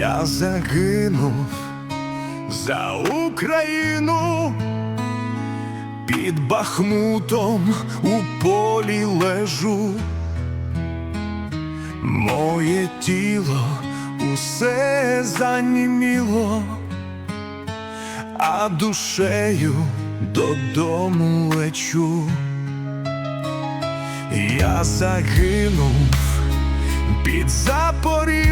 Я загинув за Україну, під Бахмутом у полі лежу, моє тіло усе заніміло, а душею додому лечу. Я загинув під Запоріжжям,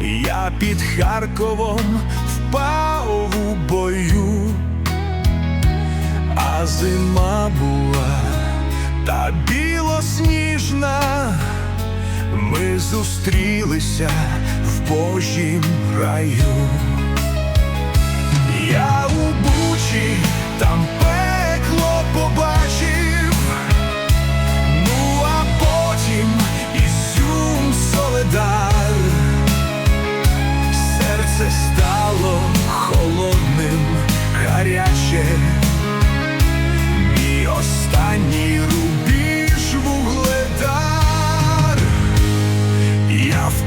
я під Харковом впав у бою, а зима була та білосніжна. Ми зустрілися в Божім раю. Я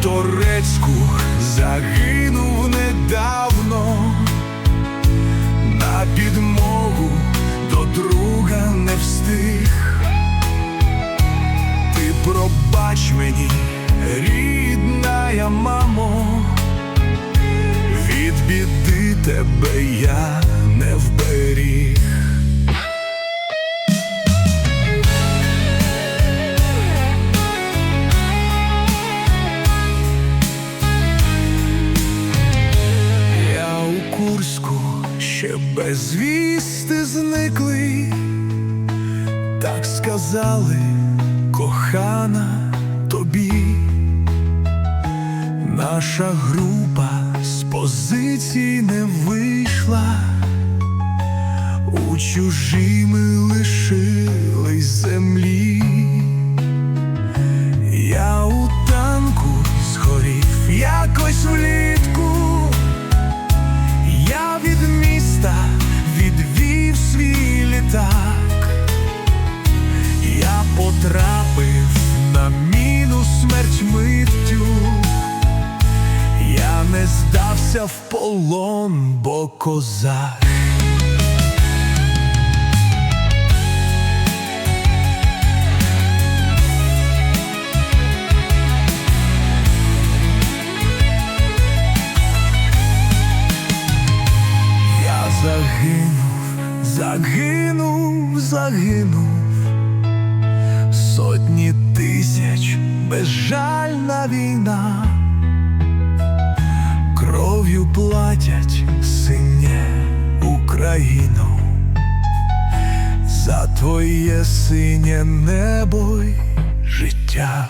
Торецьку загинув недавно. На підмогу до друга не встиг. Ти пробач мені, рідна мамо, від біди тебе я ще безвісти зникли. Так сказали, кохана тобі, наша група з позицій не вийшла, у чужі ми лишились землі. Смерть миттю. Я не здався в полон, бо козак. Я загинув, загинув, загинув. Сотні тисяч безжальна війна, кров'ю платять синє Україну, за твоє синє небо й життя.